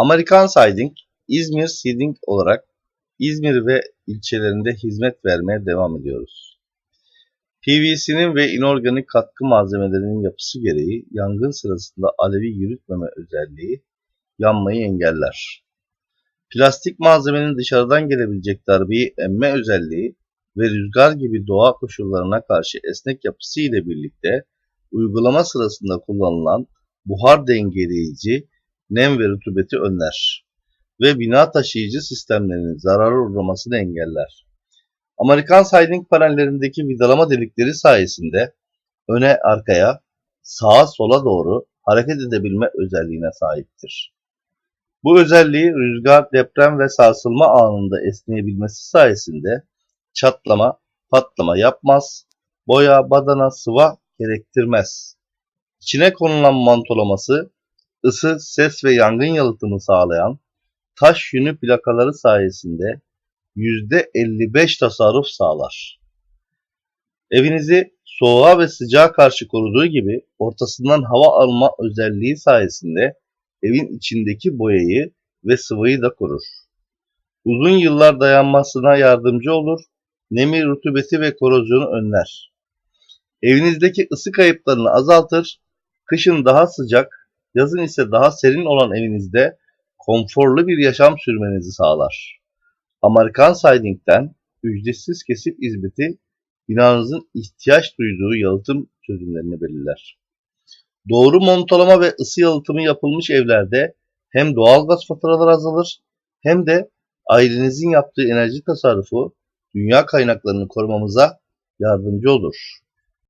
Amerikan Siding, İzmir Siding olarak İzmir ve ilçelerinde hizmet vermeye devam ediyoruz. PVC'nin ve inorganik katkı malzemelerinin yapısı gereği yangın sırasında alevi yürütmeme özelliği yanmayı engeller. Plastik malzemenin dışarıdan gelebilecek darbeyi emme özelliği ve rüzgar gibi doğa koşullarına karşı esnek yapısı ile birlikte uygulama sırasında kullanılan buhar dengeleyici nem ve rutubeti önler ve bina taşıyıcı sistemlerinin zarara uğramasını engeller. Amerikan siding panellerindeki vidalama delikleri sayesinde öne arkaya, sağa sola doğru hareket edebilme özelliğine sahiptir. Bu özelliği rüzgar, deprem ve sarsılma anında esneyebilmesi sayesinde çatlama, patlama yapmaz, boya, badana, sıva gerektirmez. İçine konulan mantolaması, ısı, ses ve yangın yalıtımı sağlayan taş yünü plakaları sayesinde %55 tasarruf sağlar. Evinizi soğuğa ve sıcağa karşı koruduğu gibi ortasından hava alma özelliği sayesinde evin içindeki boyayı ve sıvıyı da korur. Uzun yıllar dayanmasına yardımcı olur, nemi, rutubeti ve korozyonu önler. Evinizdeki ısı kayıplarını azaltır, kışın daha sıcak, yazın ise daha serin olan evinizde konforlu bir yaşam sürmenizi sağlar. Amerikan Siding'den ücretsiz kesip hizmeti binanızın ihtiyaç duyduğu yalıtım çözümlerini belirler. Doğru montalama ve ısı yalıtımı yapılmış evlerde hem doğalgaz faturaları azalır hem de ailenizin yaptığı enerji tasarrufu dünya kaynaklarını korumamıza yardımcı olur.